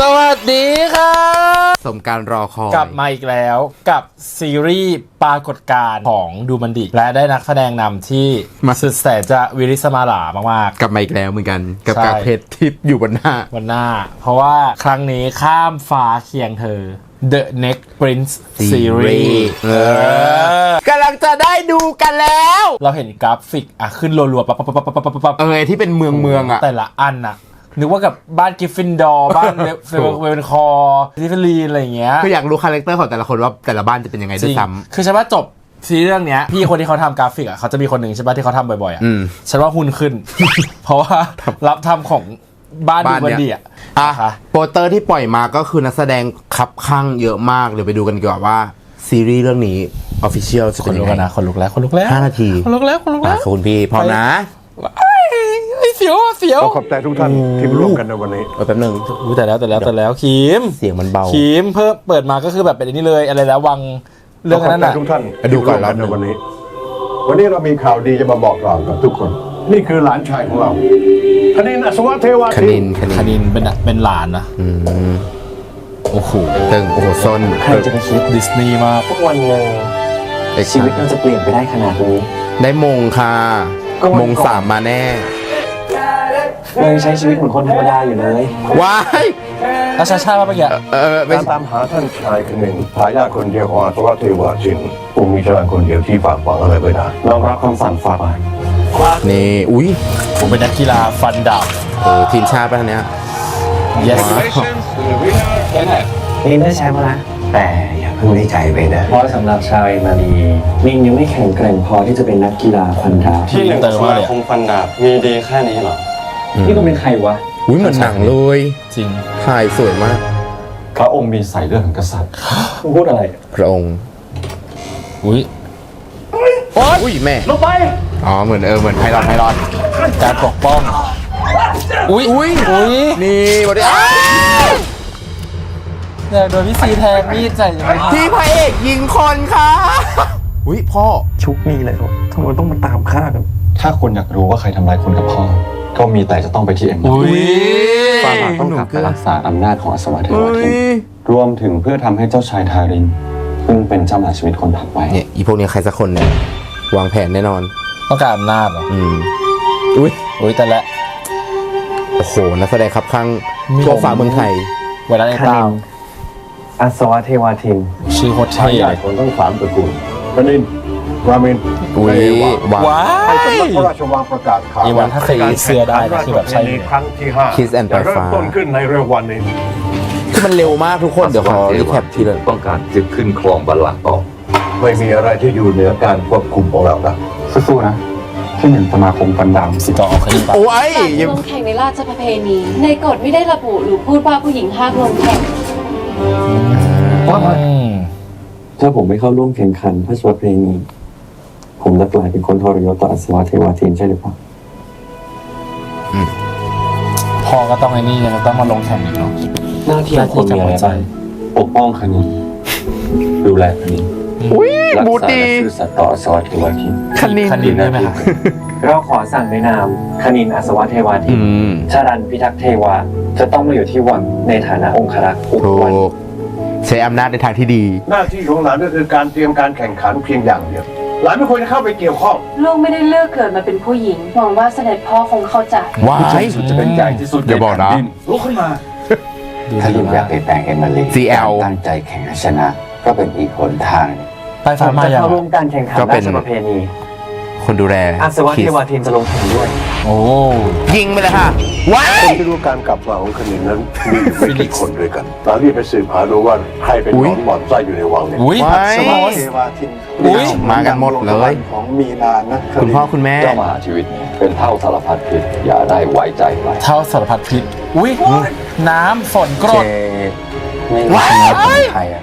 สวัสดีค่ะสมการรอคอย กลับมาอีกแล้วกับซีรีส์ปรากฏการณ์ของดูมันดิและได้นักแสดงนำที่มา สุดแสนจะวิริสมาหลามาก กลับมาอีกแล้วเหมือนกัน กับใช่ กากเพชรที่อยู่บนหน้า ๆ วันหน้า เพราะว่าครั้งนี้ข้ามฟ้าเคียงเธอ The Next Prince Series เออกำลังจะได้ดูกันแล้ว เราเห็นกราฟิกอะขึ้นรัวๆปั๊บปั๊บปั๊บปั๊บปั๊บปั๊บเออที่เป็นเมืองเมืองอะ แต่ละอันอะ นึกว่ากับบ้านกิฟฟินดอร์บ้านเวถูกเวนคอร์ซิฟลีนอะไรอย่างเงี้ยคืออยากรู้คาแรคเตอร์ของแต่ละคนว่าแต่ละบ้านจะเป็นยังไงจด้วยริงซ้คือฉันว่าจบซีรีส์เรื่องเนี้ยพี่คนที่เขาทำกราฟิกอะเขาจะมีคนหนึ่งใช่ปะที่เขาทำบ่อยๆอะอืมฉันว่าหุ้นขึ้น เพราะว่ารับทำของบ้านดูบ้านบันเนี้ยดีอะำอะค่ะโปสเตอร์ที่ปล่อยมาก็คือนักแสดงคับข้างเยอะมากเดี๋ยวไปดูกันดีกว่าว่า ซีรีส์เรื่องนี้ออฟฟิเชียลจะคเป็นนยัลุงกไง แล้วนะคนลุกแล้วคนลุกแล้วห้านาที คนลุกแล้วคนลุกอะแล้วขอบคุณพี่พร้อมนะไอ้ไอ้ เสียวอะเสียว ขอขอบใจทุกท่านที่มาร่วมกันในวันนี้ เออแป๊บหนึงอุ้ยแต่แล้วแต่แล้วแต่แล้วคิมเสียงมันเบาคิมเพิ่มเปิดมาก็คือแบบเป็นอันนี้เลยอะไรแล้ววังเรื่องขอขนั้อบนใจน่ะ ทุกท่านไปดูก่อนที่มาร่วมรอบหนึ่งในวันนี้ วันนี้เรามีข่าวดีจะมาบอกกล่าวกับทุกคน นี่คือหลานชายของเราคณินอัศวะเทวาคทิณินคคณินณินเป็นอะเป็นหลานนะอืมโอ้โหตึง โอ้โหซนใครจะไปคิดดิสนีย์มากทุกวันหนึ่งเอกชีวิตมันจะเปลี่ยนไปได้ขนาดนี้ ได้มงค่ะ ก็วันก่อน มงสามมาแน่ เรายังใช้ชีวิตเหมือนคนธรรมดาอยู่เลย ว้ายแล้วชาชามาเมื่อกี้เออไม่การตามหาท่านชายคณินทายาทคนเดียวของอัศวะเทวาทินผมมีชายคนเดียวที่ฝากฝังอะไรไว้ได้ลองรับคำสั่งฝากไปนี่ อุ้ยผมเป็นนักกีฬาฟันดาบ เออทีมชาติป่ะเนี้ย yes นี่ได้แชมป์แล้วนะแต่อย่าเพิ่งได้ใจไปนะ เพราะสำหรับชาวเอมารีมินยังไม่แข็งแกร่งพอที่จะเป็นนักกีฬาฟันดาบที่หนึ่งสมาคมฟันดาบมีดีแค่นี้เหรอ นี่ก็เป็นใครวะ อุ้ยเหมือนหนังเลย จริง ถ่ายสวยมาก พระองค์มีสายเลือดของกษัตริย์มึงพูดอะไร พระองค์อุ้ยอุ้ยแม่ ลงไป อ๋อ เหมือนเออ เหมือนไพลอตไพลอตการปกป้อง อุ้ยอุ้ยอุ้ยนี่วันนี้อ้าวเนี่ยโดนพี่ซีแทงมีดใส่ยังไงที่พระเอกยิงคนค่ะ อุ้ยพ่อ ชุกนี่เลยทำไมต้องมาตามฆ่ากัน ถ้าคุณอยากรู้ว่าใครทำร้ายคุณกับพ่อ ก็มีแต่จะต้องไปที่เอ็มอุ้ยฟาบาทต้องกลับไปรักษาอำนาจของอัศวะเทวอุ้ทินยรวมถึงเพื่อทำให้เจ้าชายทารินซึ่งเป็นเจ้ามหาชีวิตคนถัดไปเนี่ยอีพวกเนี้ยใครสักคนเนี่ยวางแผนแน่นอน ต้องการอำนาจเหรอ อืม อุ้ยอุ้ยแต่ละ โอ้โห นักแสดงครับข้างมีทั่วฟ้าเมืองไทยเวลาในคตาณินอัศวะเทวาทิน ชื่อโคตรทาเท่ยาเลทยคนทั้งสามตระกูล คณินรามินอุ้ยเทวาว้าว้าให้สำนักย พระราชวังประกาศข่าวอีวันถ้าใส่เสื้อได้นะคือแบบใช่เลยครั้งที่ห้า Kiss and จะเริ่ม Pie ต้นขึ้นในเร็ววันนี้ คือมันเร็วมากทุกคนเดี๋ยวขอรีแคปทีละต้องการจะขึ้นครองบัลลังก์ต่อ ไม่มีอะไรที่อยู่เหนือการควบคุมของเรานะสู้ๆนะที่หนึ่งสมาคมฟันดำสิ ต่อเอาคดีไปโอ้ยการยังลงแข่งในราชประเพณี ในกฎไม่ได้ระบุหรือพูดว่าผู้หญิงห้ามลงแข่ง อืม ถ้าผมไม่เข้าร่วมแข่งขันพระสวดเพลงนี้ ผมจะกลายเป็นคนทรยศต่ออัศวะเทวาทินใช่หรือเปล่าพ่อก็ต้องไอ้นี่ยังต้องมาลงแข่งอีกเนาะหน้าที่หขน้าองคนที่มีกับอะไรหัวใจบ้างปกป้องคณินดูแลคณินอุ้ยรับูษาตีและซื่อสัตย์ต่ออัศวะเทวทินคันนินคดีได้ไหมคะเราขอสั่งในนามคณินอัศวะเทวาทิอืนมชาดันพิทักษ์เทวาจะต้องมาอยู่ที่วังในฐานะองครักษ์อุปถูวันก ใช้อำนาจในทางที่ดี หน้าที่ของหลานก็คือการเตรียมการแข่งขันเพียงอย่างเดียว หลานไม่ควรจะเข้าไปเกี่ยวข้อง ลูกไม่ได้เลือกเกิดมาเป็นผู้หญิง หวังว่าเสด็จพ่อคงเข้าใจ ว้าผู้ชยมสุดจะเป็นใหญ่ที่สุดอย่าบอกนะ ใแผ่ดิลุกขึ้นมาดูถ้าดีลุงอยามากกเปลี่ยนแปลงเอมิลี CL ตั้งใจแข่งให้ชนะ ก็เป็นอีกหนทางหนึ่งใต้ผฟ้ามมาจะอย่างเข้าร่วมการแข่งขันก็เป็ราน ชประเพณีคนดูแลอัศวะคิเทสวาทินจะลงแข่งด้วย โอ้ยิงไปเลยค่ะ ว้าผยมที่รู้การกลับมาของคณินนั้นมีอยู่ไม่กี่คนด้วยกันหลานรีบไปสืบหาดูว่าใครเป็นอุ๊หนยอนหมอนไส้อยู่ในวังเนี่ย อุ้ย ว้ายสมอสเทวาทินอุ๊ย มากันหมดเลย ของมีนานะคุณพ่อคุณแม่ เจ้ามหาชีวิตเป็นเท่าสารพัดพิษอย่าได้ไว้ใจไปเท่าสารพัดพิษอุ้ยน้ำฝนกรด ไม่ว้ายชนะคนไทยอะ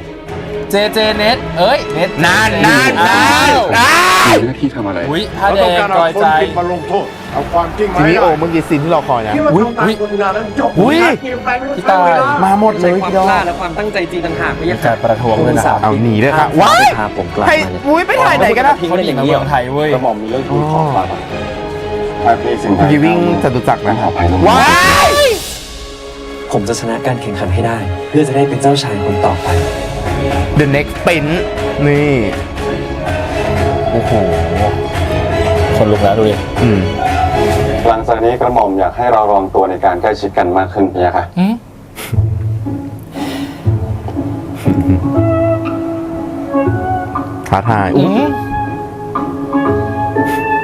เจเจเน็ตเอ้ยเน็ตนานนานนานนานมีหน้าที่ทำอะไร อุ้ยผ้าเราแดต้องงการกลเอาอยคนใจ ผิดมาลงโทษ เอาความจริงมาทีให้นี้ได้โอ้เมื่อกี้ซีนที่เราคอยนะ ที่ว่าอุ้ยต้องการคนงานนั้นจบอุ๊ยเกมไปไม่ต้องพี่ตายใช้เวลมาหมดเลยพี่ดอกและความตั้งใจจริงต่างหากไม่มีใช่การประท้วงด้วยนะครับเอาหนีเลยค่ะว้ายพาผมกลับให้มาเนี่ยอุ้ยไปถ่ายไหนกันนะเขาหนีมาเมืองไทยเว้ย กระหม่อมมีเรื่องทูลขอพระบาทหากมีสิ่งใดพี่วิ่งจตุจักรนะขออภัยลงว้ายผมจะชนะการแข่งขันให้ได้ เพื่อจะได้เป็นเจ้าชายคนต่อไป The Next Prince นี่ โอ้โห คนลุกแล้วดูดิอืมหลังจากนี้กระหม่อมอยากให้เราลองตัวในการใกล้ชิดกันมากขึ้นพี่ค่ะ ท้าทายอุ๊ย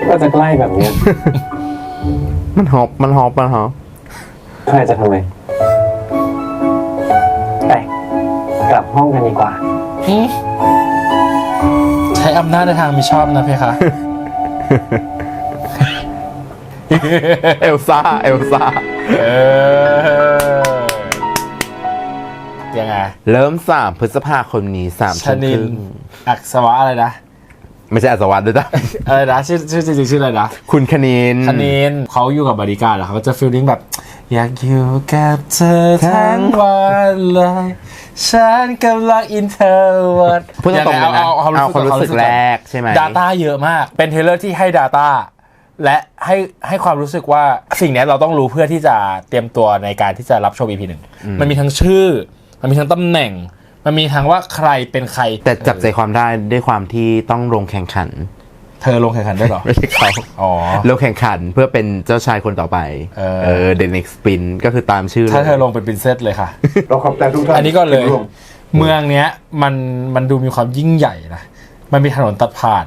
ก็จะใกล้แบบเนี้ยมันฮอปมันฮอปมันฮอปใครจะทำไมไปกลับห้องกันดีกว่า ใช้อำนาจในทางมิชอบนะเพคะ เอลซ่า เอลซ่า เออ ยังไง เริ่มสามพฤษภาคมนี้สามชทุ่มนิคนรึ่ง อักษวะอะไรนะ ไม่ใช่อัศวรรษด้วยจ้ะอะไรนะชื่อชื่อจริงๆชื่ออะไรนะคุณคณินคณินเขาอยู่กับบริการแล้วเขาก็จะฟีลลิ่งแบบ อยากอยู่กับเธอทั้งวันเลยฉันกำลังอินเทอร์วัดพูดตรงๆเลยนะเอาเอาความรู้สึกแรกใช่ไหม Data เยอะมาก เป็นเทรลเลอร์ที่ให้ Data และให้ให้ความรู้สึกว่าสิ่งเนี้ยเราต้องรู้เพื่อที่จะเตรียมตัวในการที่จะรับชม EP หนึ่งมันมีทั้งชื่อ มันมีทั้งตำแหน่ง มันมีทั้งว่าใครเป็นใคร แต่จับใจความได้ด้วยความที่ต้องลงแข่งขัน เธอลงแข่งขันด้วยเหรอ ไม่ใช่เขาอ๋อลงแข่งขันเพื่อเป็นเจ้าชายคนต่อไป เออ เออ The Next Prince ก็คือตามชื่อถ้าเธอเลยลงเป็นปรินเซสเลยค่ะ เราขอบใจทุกท่านอันนี้ก็เลยที่ร่วมเมืองเนี้ยมันมันดูมีความยิ่งใหญ่นะ มันมีถนนตัดผ่าน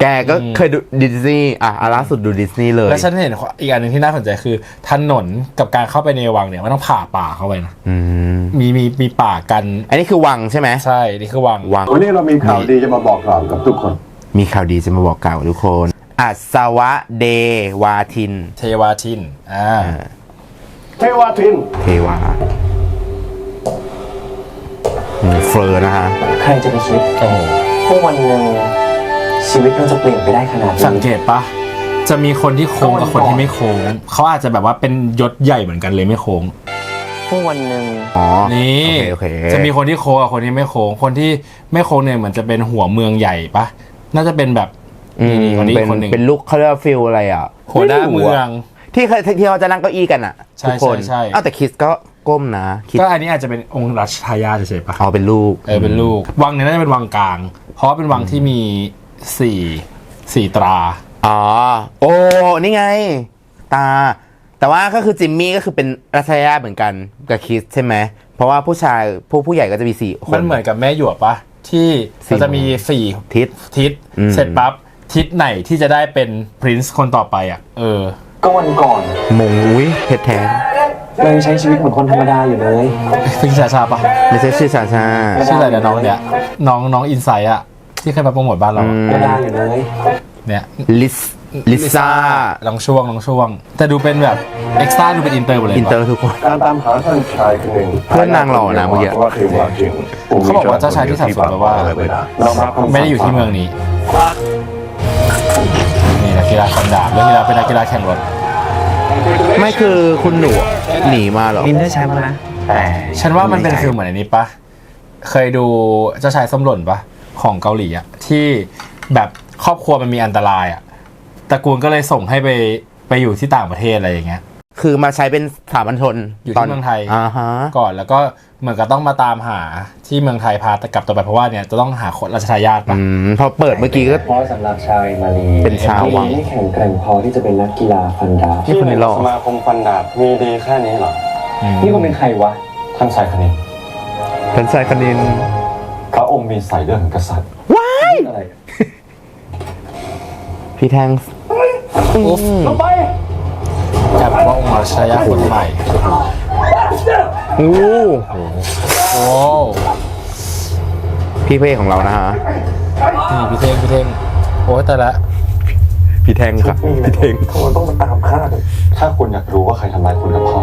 แกก็เคยดูดิสนีย์อะอะล่าสุดดูดิสนีย์เลยและฉันเห็นอีกอันหนึ่งที่น่าสนใจคือ ถนนกับการเข้าไปในวังเนี่ยมันต้องผ่าป่าเข้าไปนะอืมมีมีมีป่ากัน อันนี้คือวังใช่ไหมใช่นี่คือวังวังวันนี้เรามีข่าวดีจะมาบอกกล่าวกับทุกคน มีข่าวดีจะมาบอกกล่าวทุกคนอัศวะเดวาทิน เทวาทินอ่าเทวาทิน เทวาอืมเฟอร์นะคะใครจะไปคิดโอ้โหพวกวันหนึ่ง ชีวิตเราจะเปลี่ยนไปได้ขนาดนี้ สังเกตปะจะมีคนที่โค้งกับคนที่ไม่โค้งเขาอาจจะแบบว่าเป็นยศใหญ่เหมือนกันเลยไม่โค้งพวกวันหนึ่งอ๋อนี่โอเคโอเคจะมีคนที่โค้งกับคนที่ไม่โค้งคนที่ไม่โค้งเนี่ยเหมือนจะเป็นหัวเมืองใหญ่ปะน่าจะเป็นแบบอืมนี่คนนี้เป็นคนหนึ่งเป็นลูกเขาเรียกว่าฟิลอะไรอะหัวหน้าเมือง ที่เคยที่เขาจะนั่งเก้าอี้กันอะใช่ทุกคนใช่ใช่อ้าวแต่คิสก็ก้มนะคิสก็อันนี้อาจจะเป็นองค์รัชทายาทเฉยๆปะ เอาเป็นลูก เออเป็นลูกวังเนี่ยน่าจะเป็นวังกลาง เพราะว่าเป็นวังที่มี สี่สี่ตรา อ๋อ โอ้ นี่ไง ตา แต่ว่าก็คือจิมมี่ก็คือเป็นรัชยาเหมือนกันกับคิสใช่ไหม เพราะว่าผู้ชายผู้ผู้ใหญ่ก็จะมีสี่คน มันเหมือนกับแม่หยวกปะที่สี่เราจะมีสี่ทิศ ทิศ อืม เสร็จปั๊บ ทิศไหนที่จะได้เป็นพรินซ์คนต่อไปอะ เออ ก็วันก่อนมงอุ้ยเพชรแท้ เรายังใช้ชีวิตเหมือนคนธรรมดาอยู่เลยพิงชาชาปะไม่ใช่ชื่อชาชา ชื่ออะไรนะน้องเนี่ย น้องน้องอินไซต์อะ ที่เคยมาโปรโมทบ้านเราอือะมธรรมดาอยู่เลยเนี่ยลิสลิซ่าลองช่วงลองช่วง แต่ดูเป็นแบบเอ็กซ์ต้าดูเป็นอินเตอร์หมดเลยอินเตอร์ทุกคน การตามหาท่านชายคนหนึ่งเพื่อนนางหล่อนะเมื่อกี้ ว่าเทวาทินเขาบอกว่าเจ้าชายที่สับสนแปลว่า เรารับคำสั่งไม่ได้อยู่ที่เมืองนี้ นี่นักกีฬาฟันดาบเรื่องที่แล้วเป็นนักกีฬาแข่งรถ ไม่คือคุณหนูหนีมาเหรอลินได้ใช้มานะ แต่ฉันว่ามันเป็นฟิลเหมือนอันนี้ปะ เคยดูเจ้าชายส้มหล่นปะ ของเกาหลีอะที่แบบครอบครัวมันมีอันตรายอะตระกูลก็เลยส่งให้ไปไปอยู่ที่ต่างประเทศอะไรอย่างเงี้ย คือมาใช้เป็นสถาบันชนอยู่ที่เมืองไทยอ่าฮะก่อนแล้วก็เหมือนกับต้องมาตามหาที่เมืองไทยพากลับตัวไปเพราะว่าเนี่ยจะต้องหาคนราชทายาทปะอืมพอเปิดเมื่อกี้ก็ เพราะสำหรับชาวเอมารีเป็นชาววังไม่แข็งแกร่งพอที่จะเป็นนักกีฬาฟันดาบนี่คนนี้หล่อ สมาคมฟันดาบมีดีแค่นี้เหรอ อืมนี่คุณเป็นใครวะท่านชายคณินเป็นชายคณินพ ระองค์มีสายเลือดของกษัตริย์อะไรพี่แทงอุ๊บกลายเป็นว่าองค์ราชทายาทคนใหม่อู้โอ้พี่เพศของเรานะฮะนี่พี่เท่งพี่เท่งโอ้ยแต่ละ พี่แทงครับพี่แทงมันต้องมาตามฆ่ากันถ้าคุณอยากรู้ว่าใครทำร้ายคุณกับพ่อ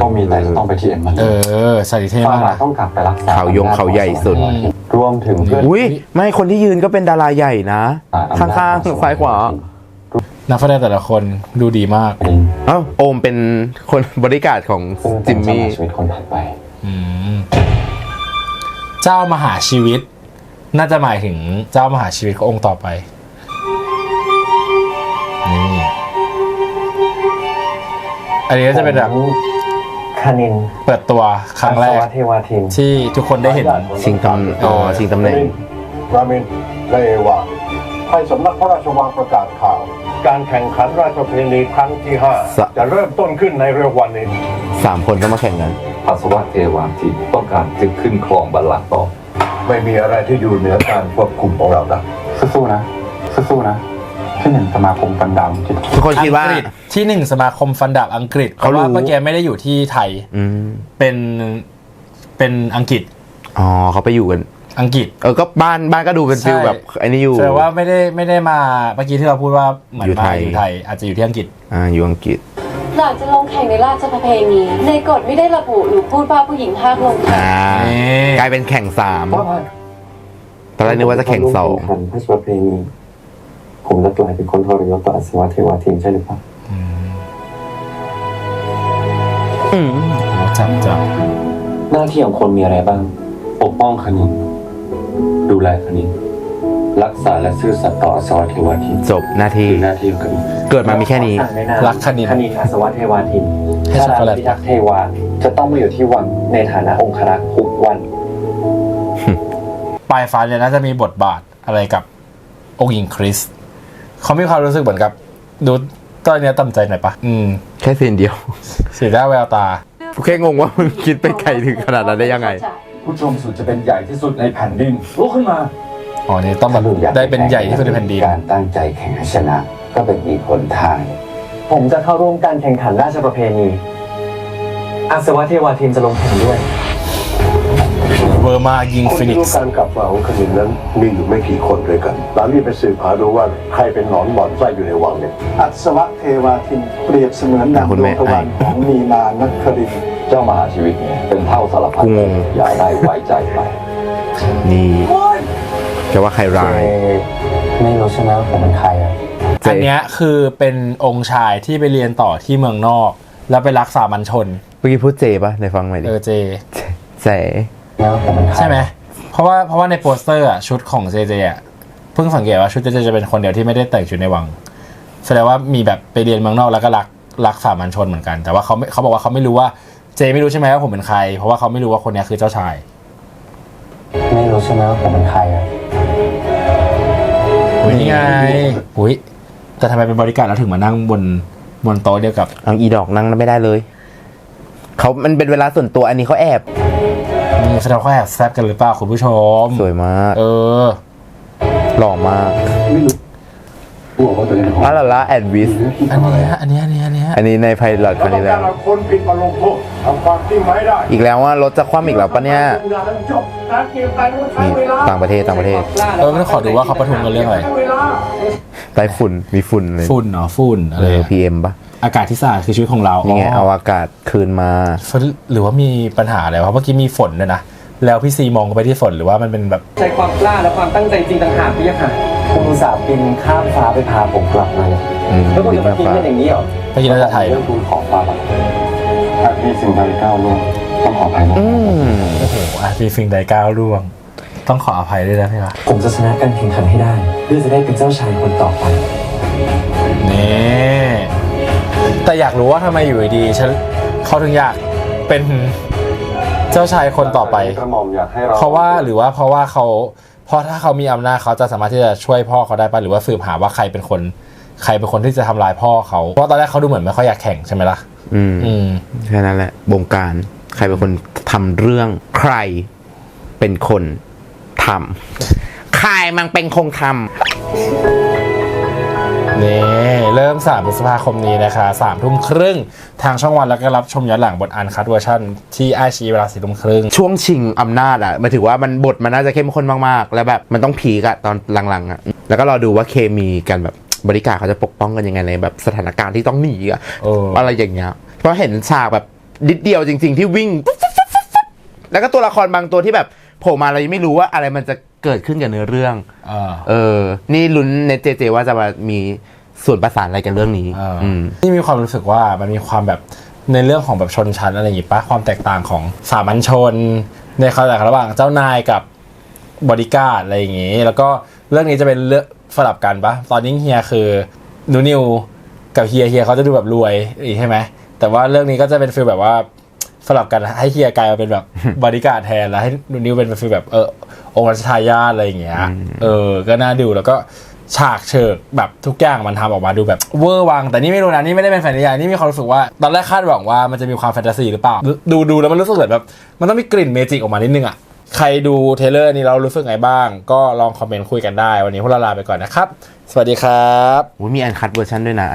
ก็มีแต่จะต้องไปที่เอ็มมันเออใส่เท่ฟามากหลานะต้องกลับไปรักษาเขายงเขาใหญ่สุดอืม รวมถึงเพื่อนอุ้ยไม่คนที่ยืนก็เป็นดาราใหญ่นะข้างๆซ้ายขวา นักแสดงแต่ละคนดูดีมากเอ้าโอมเป็นคนบริการดของซึ่งเป็จินมเจ้ามี่หน้าชีวิตคนถัดไป อืมเจ้ามหาชีวิต น่าจะหมายถึงเจ้ามหาชีวิตขององค์ต่อไปนี่อันนี้ก็จะเป็นแบบ คคณินเปิดตัวครั้งแรอักศวเทวาทิน ที่ทุกคนได้เห็นชิงตำอ๋อชิงตำแหน่ง รามินและเอวาให้สำนักพระราชวังประกาศข่าว การแข่งขันราชประเพณีครั้งที่ สะ 5 จะเริ่มต้นขึ้นในเร็ววันนี้ สามคนต้องมาแข่งกันอาสวะเทวาทิตต้องการจะขึ้นครองบัลลังก์ต่อ ไม่มีอะไรที่อยู่เหนือการควบคุมของเรานะสู้ๆนะสู้ๆนะ ที่หนึ่งสมาคมฟันดำคิดทุกคนคิดว่า อังกฤษที่หนึ่งสมาคมฟันดาบอังกฤษเพเขาราะรู้ ว่าเมื่อกี้ไม่ได้อยู่ที่ไทยอืมเป็นเป็นอังกฤษอ๋อเขาไปอยู่กัน อังกฤษ เออก็บ้านบ้านก็ดูเป็นฟิลใช่ แบบไอ้นี่อยู่ แสดงว่าไม่ได้ไม่ได้มาเมื่อกี้ที่เราพูดว่าเหมือนอยู่มาไทย อยู่ไทย อาจจะอยู่ที่อังกฤษ อ่าอยู่อังกฤษ หลังจะลงแข่งในราชประเพณี ในกฎไม่ได้ระบุหรือพูดว่าผู้หญิงห้ามลงแข่ง อ่า นี่ กลายเป็นแข่งสามตอนแรกนึกว่าจะแข่งสองขันพระราชประเพณี ผมจะกลายเป็นคนทรยศต่ออัศวเทวาทินใช่หรือเปล่าอืมจับจับหน้าที่ของคนมีอะไรบ้าง ปกป้องคณิน ดูแลคณิน รักษาและซื่อสัตย์ต่ออาสวะเทวาทินจบหน้าที่ คือหน้าที่ของคณินเกิดมามีแค่นี้สั่งในนามรักคณินคณินอัศวเทวาทินให้ช็อกโกแลต พิทักษ์เทวา จะต้องมาอยู่ที่วังในฐานะองครักษ์ทุกวัน ปลายฟ้าเนี่ยน่าจะมีบทบาทอะไรกับองค์หญิงคริส เขามีความรู้สึกเหมือนกับ ดูตอนเนี้ยต่ำใจหน่อยปะอืมแค่ซีนเดียว สีหน้าแววตาแค่งงว่ามึงคิดไปไกลถึงขนาดนั้นได้ยังไง ผู้ชมสุดจะเป็นใหญ่ที่สุดในแผ่นดินลุกขึ้นมา อ๋อนี่ต้องแบบได้เป็นใหญ่ที่สุดในแผ่นดินการตั้งใจแข่งให้ชนะก็เป็นอีกหนทาง ผมจะเข้าร่วมการแข่งขันราชประเพณีอาสวะเทวาทินจะลงแข่งด้วย เวอร์มายิงคนฟินิที่กรู้ซ์การกลับมาของคณินนั้นมีอยู่ไม่กี่คนด้วยกันหลังนี้ไปสืบหาดูว่าใครเป็นหนอนบ่อนไส้อยู่ในวังเนี่ยอัศวะเทวาทินเปรียบเสมือนดังคุณดแม่วงตะวันไอ้ของมีนานักครินทร์เจ้ามหาชีวิตเนี่ยเป็นเท่าสารพัดกูงงอย่าได้ไว้ใจไปนี่แกว่าใครร้ายไม่รู้ใช่ไหมว่าผมเป็นใครอะเจอันเนี้ยคือเป็นองค์ชายที่ไปเรียนต่อที่เมืองนอก แล้วไปรักษามันชนเมื่อกี้พูดเจปะในฟังใหม่ดิเออเจเจแล้วผมเป็น ใครใช่ไหมเพราะว่าเพราะว่าในโปสเตอร์อะชุดของเจเจอะเพิ่งสังเกตว่าชุดเจเจจะเป็นคนเดียวที่ไม่ได้แต่งชุดในวังแสดงว่ามีแบบไปเรียนเมืองนอกแล้วก็รักรักสามัญชนเหมือนกัน แต่ว่าเขาไม่เขาบอกว่าเขาไม่รู้ว่าเจไม่รู้ใช่ไหมว่าผมเป็นใคร เพราะว่าเขาไม่รู้ว่าคนเนี้ยคือเจ้าชาย ไม่รู้ใช่ไหมว่าผมเป็นใครอะอุ้ยนี่ไงอุ้ยแต่ทำไมเป็นบริการดแล้วถึงมานั่งบนบนโต๊ะเดียวกับอังอีดอกนั่งไม่ได้เลย เขามันเป็นเวลาส่วนตัวอันนี้เขาแอบนี่ แสดงว่าเขาแอบแซบกันหรือเปล่าคุณผู้ชม สวยมาก เออ หล่อมากผู้บอกว่าตัวเองเป็นของ อาลาลาแอนวิส อันเนี้ยอันเนี้ยอันเนี้ย อันเนี้ยอันนี้ในไพลอตคเรารั้งต้อนี้งแล้กาวรเอาคนผิดมาลงโทษทำความจริงมาให้ได้อีกแล้วว่ารถจะคว่ำอีกแล้วปะเนี่ยงานนั้นจบการเกมการมันใช้นี่เวลาต่างประเทศต่างประเทศ เออไม่ต้องขอดูว่าเขาประทุมกันเรื่องอะไร ใช้เวลาใต้ฝุ่น มีฝุ่นเลยฝุ่นเนาะฝุ่นอะเอไรออะพีเอ็มปะอากาศที่สะอาดคือชีวิตของเรานี่ไงอ๋เอาออากาศคืนมา หรือว่ามีปัญหาอะไรวะเมื่อกี้มีฝนด้วยนะ แล้วพี่ซีมองไปที่ฝนหรือว่ามันเป็นแบบใจความกล้าและความตั้งใจจริงต่างหากพี่ยะค่ะคุณอุตส่าห์บินข้ามฟ้าไปพาผมกลับมาเนี่ยอืมแล้วคุณบินจะมามาทิ้งฟ้ากันอย่างนี้เหรอเมื่อกี้น่าจะไทยเรื่องทูลขอฟ้าบัตรหากมีสิ่งใดก้าวล่วงต้องขออภัยนะอืมโอ้โหอาจมีสิ่งใดก้าวล่วง ต้องขออภัยด้วยนะพี่วะผมจะชนะการแข่งขันให้ได้ เพื่อจะได้เป็นเจ้าชายคนต่อไป นี่แต่อยากรู้ว่าทำไมอยู่ดีๆฉันเขาถึงอยากเป็น เจ้าชายคนต่อไป กระหม่อมอยากให้เราเพราะว่าหรือว่าเพราะว่าเขาเพราะถ้าเขามีอำนาจเขาจะสามารถที่จะช่วยพ่อเขาได้ปะหรือว่าสืบหาว่าใครเป็นคน ใครเป็นคนที่จะทำลายพ่อเขาเพราะตอนแรกเขาดูเหมือนไม่ค่อยอยากแข่งใช่ไหมล่ะอืมอืม แค่นั้นแหละบงการใครเป็นคนทำเรื่องใครเป็นคนทำใครมันเป็นคงท นี่เริ่ม 3 พฤษภาคมนี้นะคะสามทุ่มครึ่งทางช่องวันแล้วก็รับชมย้อนหลังบทอันคัดเวอร์ชันที่ไอชีเวลาสี่ทุ่มครึ่งำช่วงชิงอำนาจอะหมายถึงว่ามันบทมันน่าจะเข้มข้นมากๆ แล้วแบบมันต้องพีกอะตอนหลังๆอะแล้วก็รอดูว่าเคมีกันแบบบริการเขาจะปกป้องกันยังไงในแบบสถานการณ์ที่ต้องหนีอะเอออะไรอย่างเงี้ยเพราะเห็นฉากแบบนิดเดียวจริง ๆ ที่วิ่งปุ๊บปุ๊บปุ๊บปุ๊บปุ๊บแล้วก็ตัวละครบางตัวที่แบบโผล่มาเรายังไม่รู้ว่าอะไรมันจะ เกิดขึ้นกับเนื้อเรื่อง เออ เออ นี่ลุ้นเนตเจเจว่าจะมามีส่วนประสานอะไรกันเรื่องนี้อ่าอืมนี่มีความรู้สึกว่ามันมีความแบบในเรื่องของแบบชนชั้นอะไรอย่างงี้ปะความแตกต่างของสามัญชน ในความแตกต่างระหว่างเจ้านายกับบริการดอะไรอย่างงี้ แล้วก็เรื่องนี้จะเป็นเรื่องสลับกันปะตอนนี้เฮียคือนูนิวกับเฮียเฮียเขาจะดูแบบรวยอีกใช่ไหมแต่ว่าเรื่องนี้ก็จะเป็นฟีลแบบว่า สลับกันให้เฮียกลายมาเป็นแบบบริการดแทนแล้วให้นูนิวเป็นฟีลแบบเออองค์รัชทายาทอะไรอย่างเงี้ยเออ ก็น่าดูแล้วก็ฉากเฉิกแบบทุกอย่างมันทำออกมาดูแบบเวอร์วัง แต่นี่ไม่รู้นะนี่ไม่ได้เป็นแฟนนิยายนี่มีความรู้สึกว่า ตอนแรกคาดหวังว่ามันจะมีความแฟนตาซีหรือเปล่า ดูดูแล้วมันรู้สึกเหมือนแบบ มันต้องมีกลิ่นเมจิกออกมานิดนึงอะใครดูเทรลเลอร์นี้เรารู้สึกไงบ้าง ก็ลองคอมเมนต์คุยกันได้ วันนี้พวกเราลาไปก่อนนะครับ สวัสดีครับโอ้ยมีอันคัดเวอร์ชันด้วยนะไ